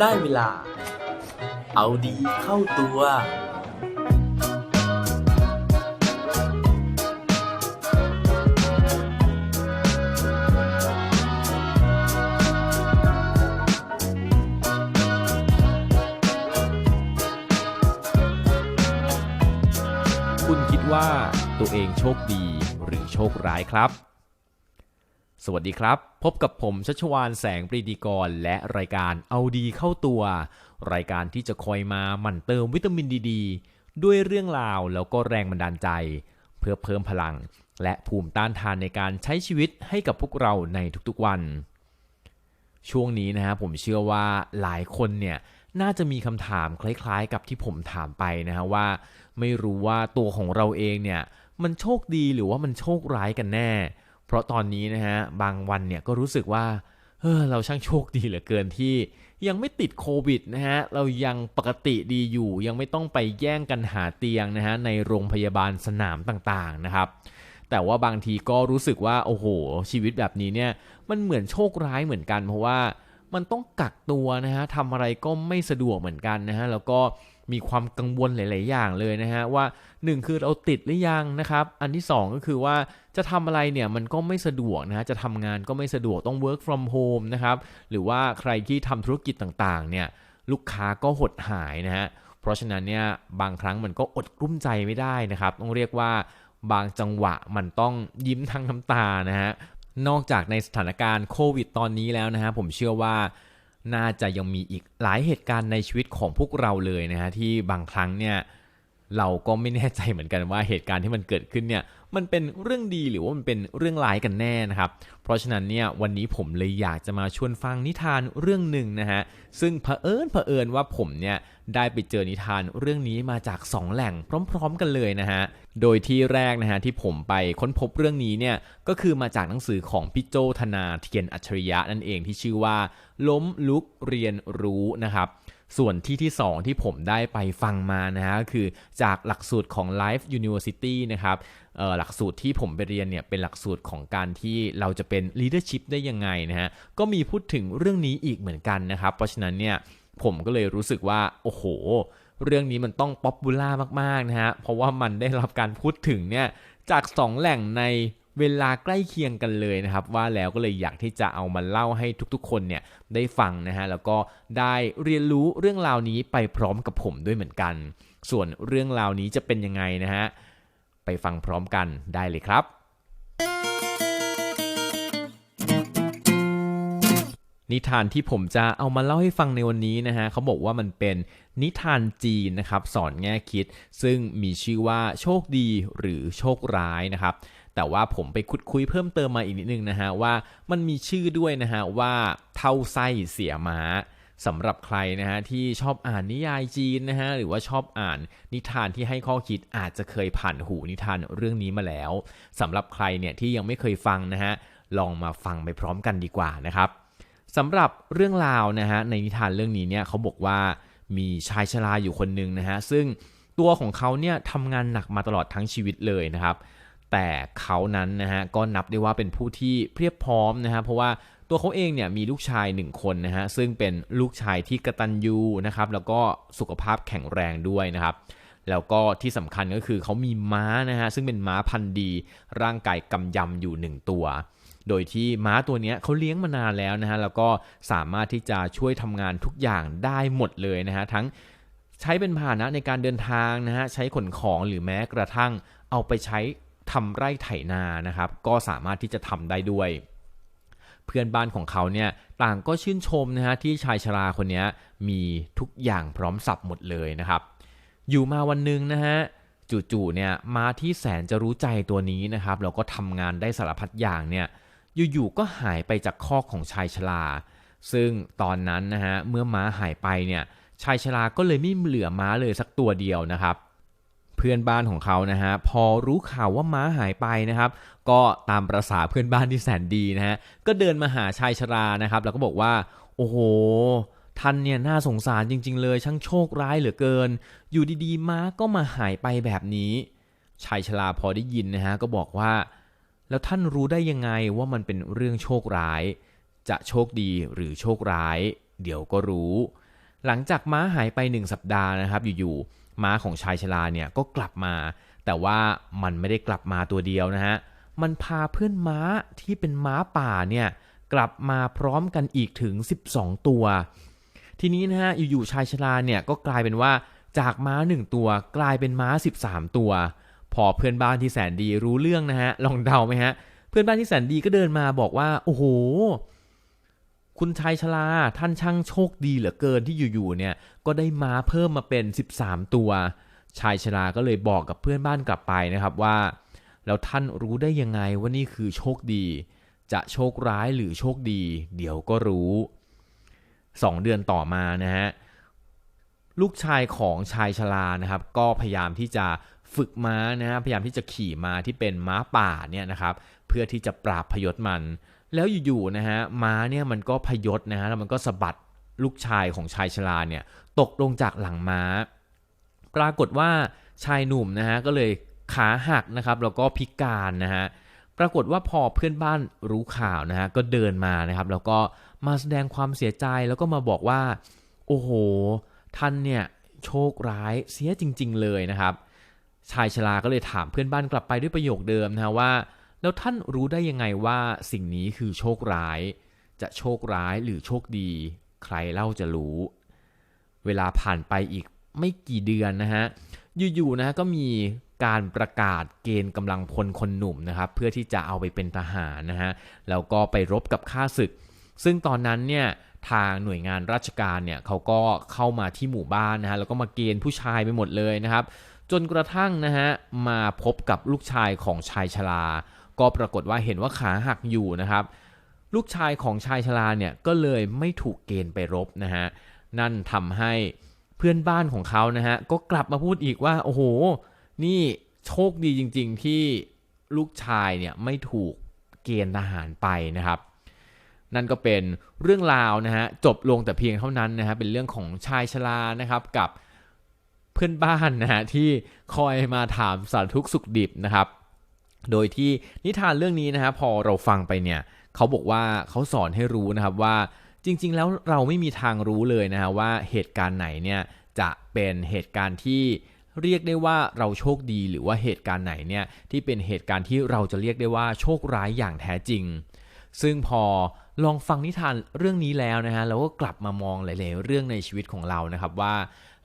ได้เวลา เอาดีเข้าตัว คุณคิดว่าตัวเองโชคดีหรือโชคร้ายครับ สวัสดีครับ พบกับผมชัชวานแสงปรีดีกร และรายการเอาดีเข้าตัว รายการที่จะคอยมาหมั่นเติมวิตามินดีดด้วยเรื่องราวแล้วก็แรงบันดาลใจ เพื่อเพิ่มพลัง และภูมิต้านทานในการใช้ชีวิตให้กับพวกเราในทุกๆวัน ช่วงนี้นะฮะผมเชื่อว่าหลายคนเนี่ยน่าจะมีคำถามคล้ายๆ กับที่ผมถามไปนะฮะว่า ไม่รู้ว่าตัวของเราเองเนี่ยมันโชคดีหรือว่ามันโชคร้ายกันแน่ เพราะตอนนี้นะฮะบางวันเนี่ยก็รู้สึกว่าเออเราช่างโชคดีเหลือเกินที่ยังไม่ติดโควิดนะฮะ เรายังปกติดีอยู่ ยังไม่ต้องไปแย่งกันหาเตียงนะฮะในโรงพยาบาลสนามต่างๆนะครับ แต่ว่าบางทีก็รู้สึกว่าโอ้โห ชีวิตแบบนี้เนี่ยมันเหมือนโชคร้ายเหมือนกันเพราะว่า มันต้องกักตัวนะฮะทำอะไรก็ไม่สะดวกเหมือนกันนะฮะแล้วก็มีความกังวลหลาย ๆ อย่างเลยนะฮะว่า 1 คือเราติดหรือยังนะครับ อันที่ 2 ก็คือว่าจะทำอะไรเนี่ยมันก็ไม่สะดวกนะฮะจะทำงานก็ไม่สะดวกต้อง work from home นะครับหรือว่าใครที่ทำธุรกิจต่าง ๆ เนี่ยลูกค้าก็หดหายนะฮะเพราะฉะนั้นเนี่ยบางครั้งมันก็อดกลุ้มใจไม่ได้นะครับ ต้องเรียกว่าบางจังหวะมันต้องยิ้มทั้งน้ำตานะฮะ นอกจากในสถานการณ์โควิดตอนนี้แล้วนะฮะผมเชื่อว่าน่าจะยังมีอีกหลายเหตุการณ์ในชีวิตของพวกเราเลยนะฮะที่บางครั้งเนี่ย เราก็ไม่แน่ใจเหมือนกันว่าเหตุการณ์ที่มันเกิดขึ้นเนี่ยมันเป็นเรื่องดีหรือว่ามันเป็นเรื่องร้ายกันแน่นะครับ เพราะฉะนั้นเนี่ยวันนี้ผมเลยอยากจะมาชวนฟังนิทานเรื่องหนึ่งนะฮะซึ่งเผอิญเผอิญว่าผมเนี่ยได้ไปเจอนิทานเรื่องนี้มาจาก 2 แหล่งพร้อม ๆ กันเลยนะฮะโดยที่แรกนะฮะที่ผมไปค้นพบเรื่องนี้เนี่ยก็คือมาจากหนังสือของพี่โจธนาเทียนอัจฉริยะนั่นเองที่ชื่อว่า ล้มลุกเรียนรู้นะครับ ส่วนที่ที่ 2 ที่ผมได้ไปฟังมานะฮะก็คือจากหลักสูตรของ Life University นะครับหลักสูตรที่ผมไปเรียนเนี่ยเป็นหลักสูตรของการที่เราจะเป็น leadership ได้ยังไงนะฮะก็มีพูดถึงเรื่องนี้อีกเหมือนกันนะครับ เพราะฉะนั้นเนี่ยผมก็เลยรู้สึกว่า โอ้โห เรื่องนี้มันต้องป๊อปบูล่ามาก ๆ นะฮะเพราะว่ามันได้รับการพูดถึงเนี่ยจาก 2 แหล่งใน เวลาใกล้เคียงกันเลยนะครับ ว่าแล้วก็เลยอยากที่จะเอามาเล่าให้ทุกๆ คนเนี่ยได้ฟังนะฮะแล้วก็ได้เรียนรู้เรื่องราวนี้ไปพร้อมกับผมด้วยเหมือนกัน ส่วนเรื่องราวนี้จะเป็นยังไงนะฮะไปฟังพร้อมกันได้เลยครับ นิทานที่ผมจะเอามาเล่าให้ฟังในวันนี้นะฮะเขาบอกว่ามันเป็นนิทานจีนนะครับ สอนแง่คิด ซึ่งมีชื่อว่าโชคดีหรือโชคร้ายนะครับ แต่ว่าผมไปคุดคุยเพิ่มเติมมาอีกนิดนึงนะฮะว่ามันมีชื่อด้วยนะฮะว่าเท่าไส้เสียม้าสำหรับใครนะฮะที่ชอบอ่านนิยายจีนนะฮะหรือว่าชอบอ่านนิทานที่ให้ข้อคิดอาจจะเคยผ่านหูนิทานเรื่องนี้มาแล้วสำหรับใครเนี่ยที่ยังไม่เคยฟังนะฮะลองมาฟังไปพร้อมกันดีกว่านะครับสำหรับเรื่องราวนะฮะในนิทานเรื่องนี้เนี่ยเขาบอกว่ามีชายชราอยู่คนหนึ่งนะฮะซึ่งตัวของเขาเนี่ยทำงานหนักมาตลอดทั้งชีวิตเลยนะครับ แต่เขานั้นนะฮะก็นับได้ว่าเป็นผู้ที่เพียบพร้อมนะฮะเพราะว่าตัวเขาเองเนี่ยมีลูกชายหนึ่งคนนะฮะซึ่งเป็นลูกชายที่กระตันยูนะครับแล้วก็สุขภาพแข็งแรงด้วยนะครับแล้วก็ที่สำคัญก็คือเขามีม้านะฮะซึ่งเป็นม้าพันธุ์ดี ร่างกายกำยำอยู่หนึ่งตัว โดยที่ม้าตัวเนี้ยเขาเลี้ยงมานานแล้วนะฮะแล้วก็สามารถที่จะช่วยทำงานทุกอย่างได้หมดเลยนะฮะทั้งใช้เป็นพาหนะในการเดินทางนะฮะใช้ขนของหรือแม้กระทั่งเอาไปใช้ ทำไร่ไถนานะครับ ก็สามารถที่จะทำได้ด้วย เพื่อนบ้านของเขาเนี่ยต่างก็ชื่นชมนะฮะที่ชายชราคนนี้มีทุกอย่างพร้อมสับหมดเลยนะครับ อยู่มาวันหนึ่งนะฮะจู่ๆเนี่ยมาที่แสนจะรู้ใจตัวนี้นะครับแล้วก็ทำงานได้สารพัดอย่างเนี่ยอยู่ๆก็หายไปจากคอกของชายชราซึ่งตอนนั้นนะฮะเมื่อม้าหายไปเนี่ยชายชราก็เลยไม่เหลือม้าเลยสักตัวเดียวนะครับ เพื่อนบ้านของเขานะฮะพอรู้ข่าวว่าม้าหายไปนะครับ ก็ตามประษาเพื่อนบ้านที่แสนดีนะฮะก็เดินมาหาชายชรานะครับ แล้วก็บอกว่า โอ้โหท่านเนี่ยน่าสงสารจริง ๆ เลยช่างโชคร้ายเหลือเกิน อยู่ดีๆม้าก็มาหายไปแบบนี้ชายชราพอได้ยินนะฮะก็บอกว่า แล้วท่านรู้ได้ยังไงว่ามันเป็นเรื่องโชคร้าย จะโชคดีหรือโชคร้าย เดี๋ยวก็รู้ หลังจากม้าหายไปหนึ่งสัปดาห์นะครับ อยู่ๆ ม้าของชายชราเนี่ยก็กลับมา แต่ว่ามันไม่ได้กลับมาตัวเดียวนะฮะ มันพาเพื่อนม้าที่เป็นม้าป่าเนี่ยกลับมาพร้อมกันอีกถึง 12 ตัว ทีนี้นะฮะอยู่ๆชายชราเนี่ยก็กลายเป็นว่าจากม้าหนึ่งตัวกลายเป็นม้า 13 ตัว พอเพื่อนบ้านที่แสนดีรู้เรื่องนะฮะลองเดาไหมฮะเพื่อนบ้านที่แสนดีก็เดินมาบอกว่าโอ้โห คุณชายชราท่านช่างโชคดีเหลือเกินที่อยู่ๆเนี่ยก็ได้ม้าเพิ่มมาเป็น 13 ตัว ชายชราก็เลยบอกกับเพื่อนบ้านกลับไปนะครับว่า แล้วท่านรู้ได้ยังไงว่านี่คือโชคดี จะโชคร้ายหรือโชคดี เดี๋ยวก็รู้สองเดือนต่อมานะฮะลูกชายของชายชรานะครับก็พยายามที่จะฝึกม้านะฮะพยายามที่จะขี่ม้าที่เป็นม้าป่าเนี่ยนะครับเพื่อที่จะปราบพยศมัน แล้วอยู่ๆนะฮะม้าเนี่ยมันก็พยศนะฮะแล้วมันก็สะบัดลูกชายของชายชราเนี่ยตกลงจากหลังม้า ปรากฏว่าชายหนุ่มนะฮะก็เลยขาหักนะครับแล้วก็พิการนะฮะปรากฏว่าพอเพื่อนบ้านรู้ข่าวนะฮะก็เดินมานะครับ แล้วก็มาแสดงความเสียใจแล้วก็มาบอกว่า โอ้โห ท่านเนี่ยโชคร้ายเสียจริง ๆ เลยนะครับ ชายชราก็เลยถามเพื่อนบ้านกลับไปด้วยประโยคเดิมนะฮะว่า แล้วท่านรู้ได้ยังไงว่าสิ่งนี้คือโชคร้าย จะโชคร้ายหรือโชคดี ใครเล่าจะรู้ เวลาผ่านไปอีกไม่กี่เดือนนะฮะอยู่ๆนะก็มีการประกาศเกณฑ์กำลังพลคนหนุ่มนะครับ เพื่อที่จะเอาไปเป็นทหารนะฮะแล้วก็ไปรบกับข้าศึก ซึ่งตอนนั้นเนี่ยทางหน่วยงานราชการเนี่ยเขาก็เข้ามาที่หมู่บ้านนะฮะแล้วก็มาเกณฑ์ผู้ชายไปหมดเลยนะครับ จนกระทั่งนะฮะมาพบกับลูกชายของชายชรา ก็ปรากฏว่าเห็นว่าขาหักอยู่นะครับ ลูกชายของชายชราเนี่ยก็เลยไม่ถูกเกณฑ์ไปรบนะฮะนั่นทำให้เพื่อนบ้านของเขานะฮะก็กลับมาพูดอีกว่าโอ้โห นี่โชคดีจริง ๆ ที่ลูกชายเนี่ยไม่ถูกเกณฑ์ทหารไปนะครับ นั่นก็เป็นเรื่องราวนะฮะจบลงแต่เพียงเท่านั้นนะฮะเป็นเรื่องของชายชรานะครับกับเพื่อนบ้านนะฮะที่คอยมาถามสารทุกสุขดิบนะครับ โดยที่นิทานเรื่องนี้นะฮะพอเราฟังไปเนี่ยเขาบอกว่าเขาสอนให้รู้นะครับว่าจริง ๆ แล้วเราไม่มีทางรู้เลยนะฮะว่าเหตุการณ์ไหนเนี่ยจะเป็นเหตุการณ์ที่เรียกได้ว่าเราโชคดีหรือว่าเหตุการณ์ไหนเนี่ยที่เป็นเหตุการณ์ที่เราจะเรียกได้ว่าโชคร้ายอย่างแท้จริง ซึ่งพอลองฟังนิทานเรื่องนี้แล้วนะฮะเราก็กลับมามองหลาย ๆ เรื่องในชีวิตของเรานะครับว่า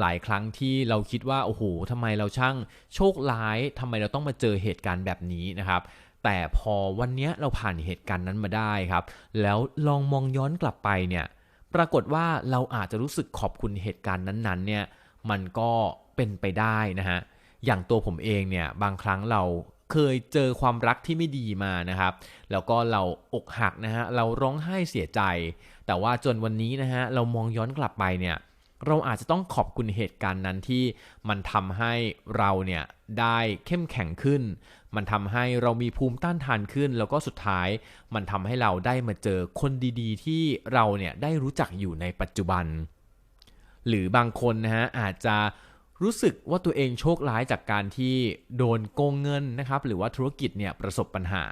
หลายครั้งที่เราคิดว่าโอ้โหทำไมเราช่างโชคร้ายทำไมเราต้องมาเจอเหตุการณ์แบบนี้นะครับแต่พอวันนี้เราผ่านเหตุการณ์นั้นมาได้ครับ แล้วลองมองย้อนกลับไปเนี่ย ปรากฏว่าเราอาจจะรู้สึกขอบคุณเหตุการณ์นั้นๆ เนี่ย มันก็เป็นไปได้นะฮะ อย่างตัวผมเองเนี่ย บางครั้งเราเคยเจอความรักที่ไม่ดีมานะครับ แล้วก็เราอกหักนะฮะ เราร้องไห้เสียใจ แต่ว่าจนวันนี้นะฮะ เรามองย้อนกลับไปเนี่ย เราอาจจะต้องขอบคุณเหตุการณ์นั้นที่มันทำให้เราเนี่ยได้เข้มแข็งขึ้น มันทำให้เรามีภูมิต้านทานขึ้น แล้วก็สุดท้ายมันทำให้เราได้มาเจอคนดีๆ ที่เราเนี่ยได้รู้จักอยู่ในปัจจุบัน หรือบางคนนะฮะอาจจะรู้สึกว่าตัวเองโชคร้ายจากการที่โดนโกงเงินนะครับหรือว่าธุรกิจเนี่ยประสบปัญหา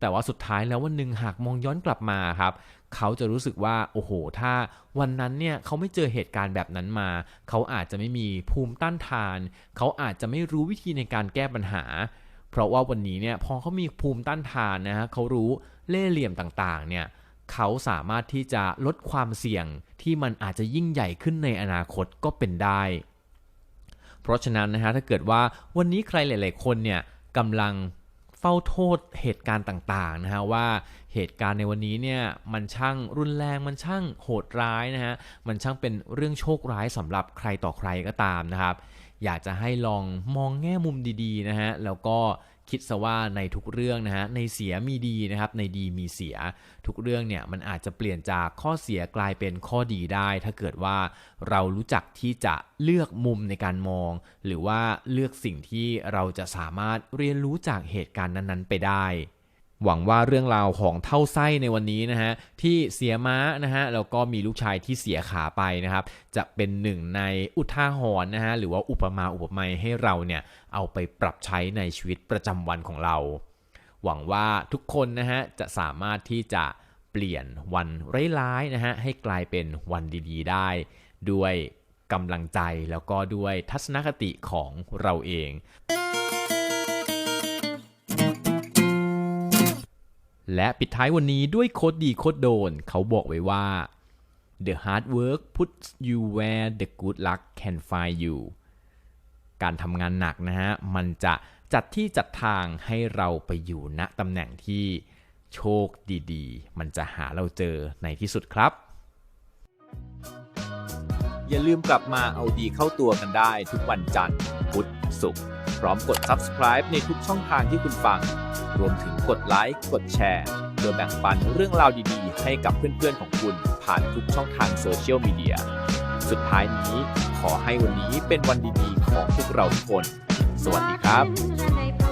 แต่ว่าสุดท้ายแล้ววันหนึ่งหากมองย้อนกลับมาครับ เขาจะรู้สึกว่าโอ้โห ถ้าวันนั้นเนี่ยเขาไม่เจอเหตุการณ์แบบนั้นมา เขาอาจจะไม่มีภูมิต้านทาน เขาอาจจะไม่รู้วิธีในการแก้ปัญหา เพราะว่าวันนี้เนี่ยพอเขามีภูมิต้านทานนะฮะเขารู้เล่ห์เหลี่ยมต่างๆเนี่ยเขาสามารถที่จะลดความเสี่ยงที่มันอาจจะยิ่งใหญ่ขึ้นในอนาคตก็เป็นได้ เพราะฉะนั้นนะฮะถ้าเกิดว่าวันนี้ใครหลาย ๆ คนเนี่ยกำลังเฝ้าโทษเหตุการณ์ต่างๆนะฮะว่า เหตุการณ์ในวันนี้เนี่ยมันช่างรุนแรงมันช่างโหดร้ายนะฮะมันช่างเป็นเรื่องโชคร้ายสำหรับใครต่อใครก็ตามนะครับ อยากจะให้ลองมองแง่มุมดีๆนะฮะแล้วก็คิดซะว่าในทุกเรื่องนะฮะในเสียมีดีนะครับในดีมีเสีย ทุกเรื่องเนี่ยมันอาจจะเปลี่ยนจากข้อเสียกลายเป็นข้อดีได้ ถ้าเกิดว่าเรารู้จักที่จะเลือกมุมในการมอง หรือว่าเลือกสิ่งที่เราจะสามารถเรียนรู้จากเหตุการณ์นั้นๆ ไปได้ หวังว่าเรื่องราวของเท่าไส้ในวันนี้นะฮะที่เสียม้านะฮะแล้วก็มีลูกชายที่เสียขาไปนะครับ จะเป็นหนึ่งในอุทาหรณ์นะฮะหรือว่าอุปมาอุปไมยให้เราเนี่ยเอาไปปรับใช้ในชีวิตประจำวันของเรา หวังว่าทุกคนนะฮะจะสามารถที่จะเปลี่ยนวันร้ายๆนะฮะให้กลายเป็นวันดีๆ ได้ ด้วยกำลังใจแล้วก็ด้วยทัศนคติของเราเอง และปิดท้ายวันนี้ด้วยโคดดีโคดโดน เขาบอกไว้ว่า the hard work puts you where the good luck can find you การทำงานหนักนะฮะ มันจะจัดที่จัดทางให้เราไปอยู่ณตำแหน่งที่โชคดีๆ มันจะหาเราเจอในที่สุดครับ อย่าลืมกลับมาเอาดีเข้าตัวกันได้ทุกวันจันทร์พุธศุกร์ พร้อมกด subscribe ในทุกช่องทางที่คุณฟัง รวมถึงกดไลค์ กดแชร์โดยแบ่งปันเรื่องราวดีๆ ให้กับเพื่อนๆของคุณผ่านทุกช่องทางโซเชียลมีเดีย สุดท้ายนี้ขอให้วันนี้เป็นวันดีๆ ของพวกเราทุกคน สวัสดีครับ